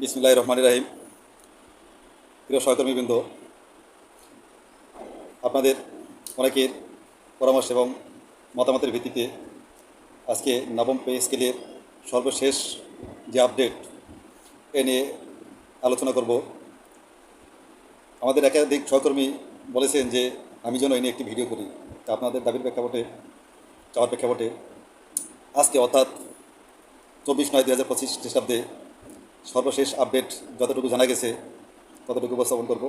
বিসমুল্লাহ রহমান রাহিম। প্রিয় সহকর্মীবৃন্দ, আপনাদের অনেকের পরামর্শ এবং মতামতের ভিত্তিতে আজকে নবম পে স্কেলের সর্বশেষ যে আপডেট এ নিয়ে আলোচনা করব। আমাদের একাধিক সহকর্মী বলেছেন যে, আমি যেন এ নিয়ে একটি ভিডিও করি। তা আপনাদের দাবির প্রেক্ষাপটে, চাওয়ার প্রেক্ষাপটে, আজকে অর্থাৎ চব্বিশ নয় দু হাজার পঁচিশ খ্রিস্টাব্দে সর্বশেষ আপডেট যতটুকু জানা গেছে, ততটুকু উপস্থাপন করব।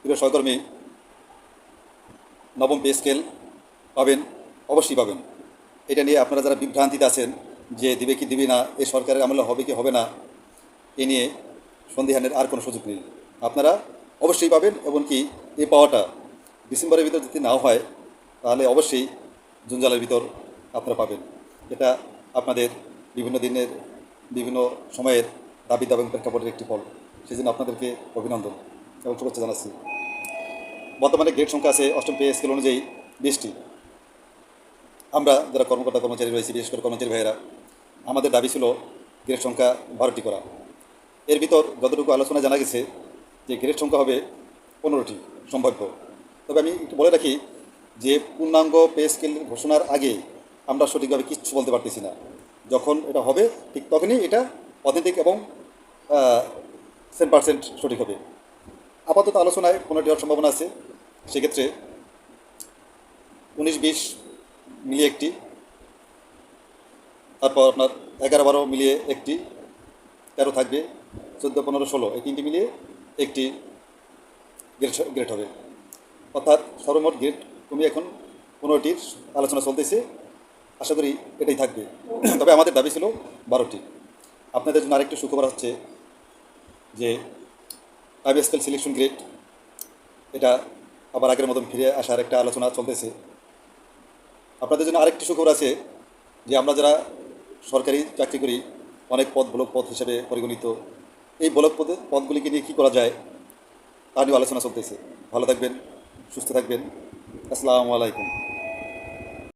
প্রিয় সহকর্মী, নবম পে স্কেল পাবেন, অবশ্যই পাবেন। এটা নিয়ে আপনারা যারা বিভ্রান্তিতে আছেন যে দিবে কি দিবে না এই সরকারের আমলে হবে কি হবে না, এ নিয়ে সন্দিহানের আর কোনো সুযোগ নেই। আপনারা অবশ্যই পাবেন, এমনকি এই পাওয়াটা ডিসেম্বরের ভিতর যদি নাও হয়, তাহলে অবশ্যই জঞ্জালের ভিতর আপনারা পাবেন। এটা আপনাদের বিভিন্ন দিনের, বিভিন্ন সময়ের দাবি দাবি প্রেক্ষাপটের একটি ফল। সেই জন্য আপনাদেরকে অভিনন্দন এবং শুভেচ্ছা জানাচ্ছি। বর্তমানে গ্রেড সংখ্যা আছে অষ্টম পে স্কেল অনুযায়ী বিশটি। আমরা যারা কর্মকর্তা কর্মচারী রয়েছি, বিশেষ করে কর্মচারী ভাইয়েরা, আমাদের দাবি ছিল গ্রেড সংখ্যা বারোটি করা। এর ভিতর যতটুকু আলোচনা জানা গেছে যে গ্রেড সংখ্যা হবে পনেরোটি, সম্ভাব্য। তবে আমি একটু বলে রাখি যে পূর্ণাঙ্গ পে স্কেল ঘোষণার আগে আমরা সঠিকভাবে কিচ্ছু বলতে পারতেছি না। যখন এটা হবে, ঠিক তখনই এটা অথেন্টিক এবং সেন পার্সেন্ট সঠিক হবে। আপাতত আলোচনায় পনেরোটি হওয়ার সম্ভাবনা আছে? সেক্ষেত্রে উনিশ বিশ মিলিয়ে একটি, তারপর আপনার এগারো বারো মিলিয়ে একটি, তেরো থাকবে চোদ্দ পনেরো ষোলো এই তিনটি মিলিয়ে একটি গ্রেড গ্রেড হবে। অর্থাৎ সর্বমোট গ্রেড কমিয়ে এখন পনেরোটির আলোচনা চলতেছে। আশা করি এটাই থাকবে। তবে আমাদের দাবি ছিল বারোটি। আপনাদের জন্য আরেকটি সুখবর হচ্ছে যে স্কেল সিলেকশন গ্রেড এটা আবার আগের মতন ফিরে আসার একটা আলোচনা চলতেছে। আপনাদের জন্য আরেকটি সুখবর আছে যে আমরা যারা সরকারি চাকরি করি, অনেক পদ ব্লক পদ হিসেবে পরিগণিত। এই ব্লক পদে পদগুলিকে নিয়ে কী করা যায়, তা নিয়ে আলোচনা চলতেছে। ভালো থাকবেন, সুস্থ থাকবেন। আসসালামু আলাইকুম।